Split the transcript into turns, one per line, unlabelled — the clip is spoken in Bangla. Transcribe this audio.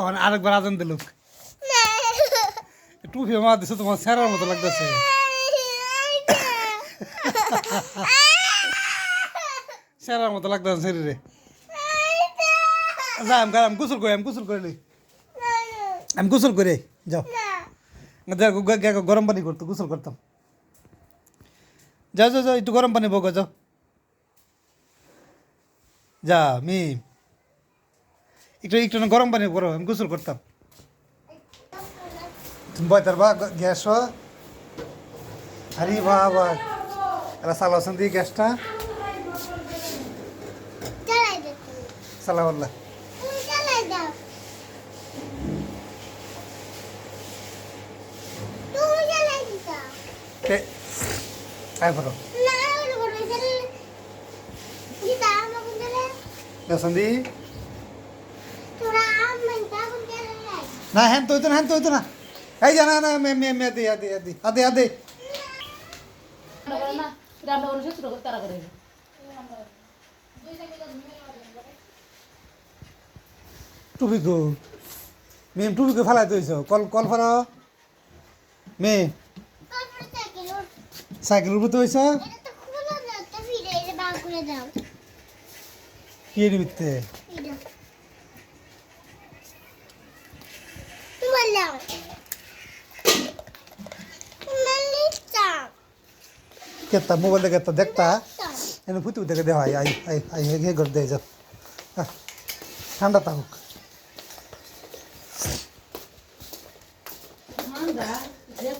এখন আরেকবার আজান দিলুক টুপি মা দিছে, তোমার স্যারের মতো লাগতেছে। স্যারের মতো লাগতেছে শরীরে। যা, আমি আমি গোসল করি, আমি গোসল করে আমি গোসল করে, যাও। দেখ গরম পানি করতো, গোসল করতাম। যাও যাও যাও, একটু গরম পানি বগো, যাও। যা মি একটু একটু গরম পানি করো আমি গোসল করতাম। তুমি বয়তার বা গ্যাস আরে বাবা এরা চালাচ্ছেন দিয়ে গ্যাসটা। চালাবাল্লা আয় করো
না
না হ্যান তো না হ্যান তো না। এই যা না মে মে মে আদি আদি আদি আদি আদি। টুপি গো মেম টুপি গো ফেলাই দিয়েছ। কল কল ফেলো। মে
সাইকেল
উপর তো হয়েছ
এটা তো খুলে দাও তো ফিরে এটা বার করে দাও।
কি নিমিত্তে
লিস্টা
কেতা মোবাইল দেখে দেখতা? এনে ফুটু দেখে দেওয়া আই আই আই হে করে দিয়ে যাও ঠান্ডা থাকুক
ঠান্ডা যে